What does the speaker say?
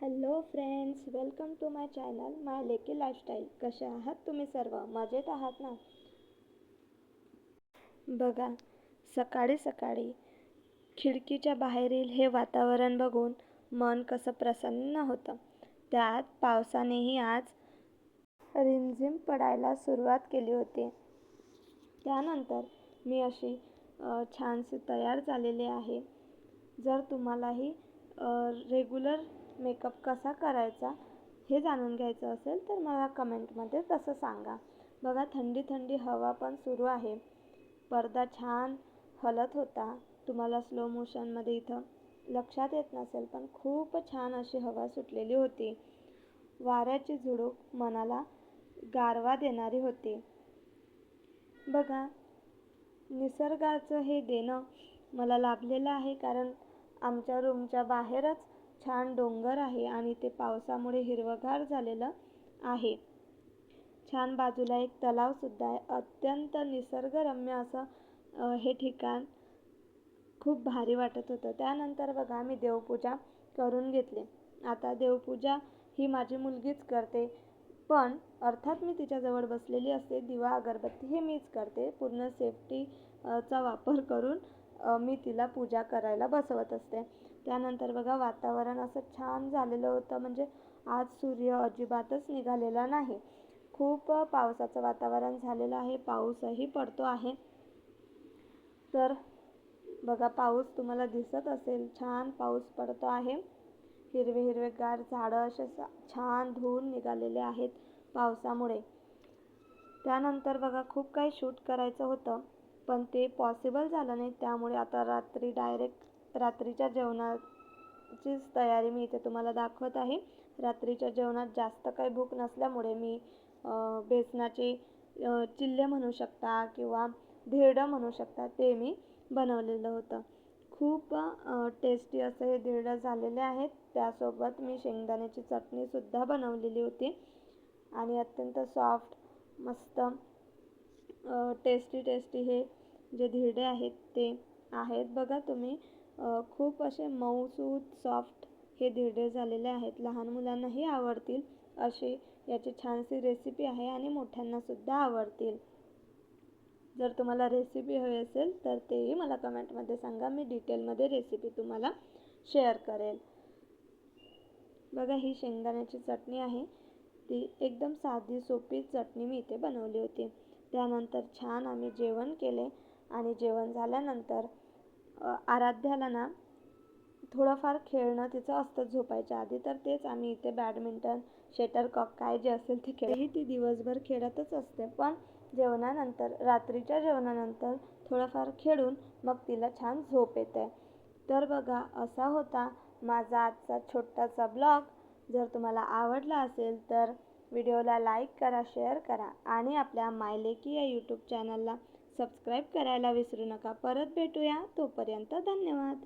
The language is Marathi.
Hello friends welcome to my channel my लेकी लाईफस्टाईल. कसे आहात तुम्ही सर्व? मजेत आहात ना? बघा सकाळी सकाळी खिडकीच्या बाहेरील हे वातावरण बघून मन कसं प्रसन्न होतं. त्यात पावसानेही आज रिमझिम पडायला सुरुवात केली होती. त्यानंतर मी अशी छानशी तयार झालेली आहे. जर तुम्हालाही रेग्युलर मेकअप कसा करायचा हे जाणून घ्यायचं असेल तर मला कमेंटमध्ये तसं सांगा. बघा थंडी थंडी हवा पण सुरू आहे. पडदा छान हलत होता. तुम्हाला स्लो मोशनमध्ये इथं लक्षात येत नसेल पण खूप छान अशी हवा सुटलेली होती. वाऱ्याची झुडूक मनाला गारवा देणारी होती. बघा निसर्गाचं हे देणं मला लाभलेलं आहे कारण आमच्या रूमच्या बाहेरच छान डोंगर आहे आणि ते पावसामुळे हिरवंगार झालेलं आहे. छान बाजूला एक तलावसुद्धा आहे. अत्यंत निसर्गरम्य असं हे ठिकाण खूप भारी वाटत होतं. त्यानंतर बघा मी देवपूजा करून घेतली. आता देवपूजा ही माझी मुलगीच करते. पण अर्थात मी तिच्याजवळ बसलेली असते. दिवा अगरबत्ती हे मीच करते. पूर्ण सेफ्टीचा वापर करून मी तिला पूजा करायला बसवत असते. त्यानंतर बघा वातावरण असं छान झालेलं होतं. म्हणजे आज सूर्य अजिबातच निघालेला नाही. खूप पावसाचं वातावरण झालेलं आहे. पाऊसही पडतो आहे. तर बघा पाऊस तुम्हाला दिसत असेल. छान पाऊस पडतो आहे. हिरवे हिरवेगार झाडं असे छान धुवून निघालेले आहेत पावसामुळे. त्यानंतर बघा खूप काही शूट करायचं होतं. पण ते पॉसिबल झालं नाही. त्यामुळे आता रात्री डायरेक्ट रात्रीच्या जेवणाचीच तयारी मी इथे तुम्हाला दाखवत आहे. रात्रीच्या जेवणात जास्त काही भूक नसल्यामुळे मी बेसनाचे चिल्ले म्हणू शकता किंवा धिरडं म्हणू शकता ते मी बनवलेलं होतं. खूप टेस्टी असं हे धिरडं झालेले आहेत. त्यासोबत मी शेंगदाण्याची चटणीसुद्धा बनवलेली होती. आणि अत्यंत सॉफ्ट मस्त टेस्टी टेस्टी हे जे धिरडे आहेत ते आहेत. बघा तुम्ही खूप असे मऊसूत सॉफ्ट हे धिरडे झालेले आहेत. लहान मुलांनाही आवडतील अशी याची छानशी रेसिपी आहे आणि मोठ्यांनासुद्धा आवडतील. जर तुम्हाला रेसिपी हवी असेल तर तेही मला कमेंटमध्ये सांगा. मी डिटेलमध्ये रेसिपी तुम्हाला शेअर करेल. बघा ही शेंगदाण्याची चटणी आहे. ती एकदम साधी सोपी चटणी मी इथे बनवली होती. त्यानंतर छान आम्ही जेवण केले आणि जेवण झाल्यानंतर आराध्याला ना थोडंफार खेळणं तिचं असतं झोपायच्या आधी तर तेच आम्ही इथे बॅडमिंटन शेटलकॉक काय जे असेल ते खेळही ती दिवसभर खेळतच असते. पण जेवणानंतर रात्रीच्या जेवणानंतर थोडंफार खेळून मग तिला छान झोप येते. तर बघा असा होता माझा आजचा छोटासा ब्लॉग. जर तुम्हाला आवडला असेल तर व्हिडिओला लाईक करा शेअर करा आणि आपल्या मायलेकी या यूट्यूब चॅनलला सबस्क्राईब करायला विसरू नका. परत भेटूया तोपर्यंत धन्यवाद.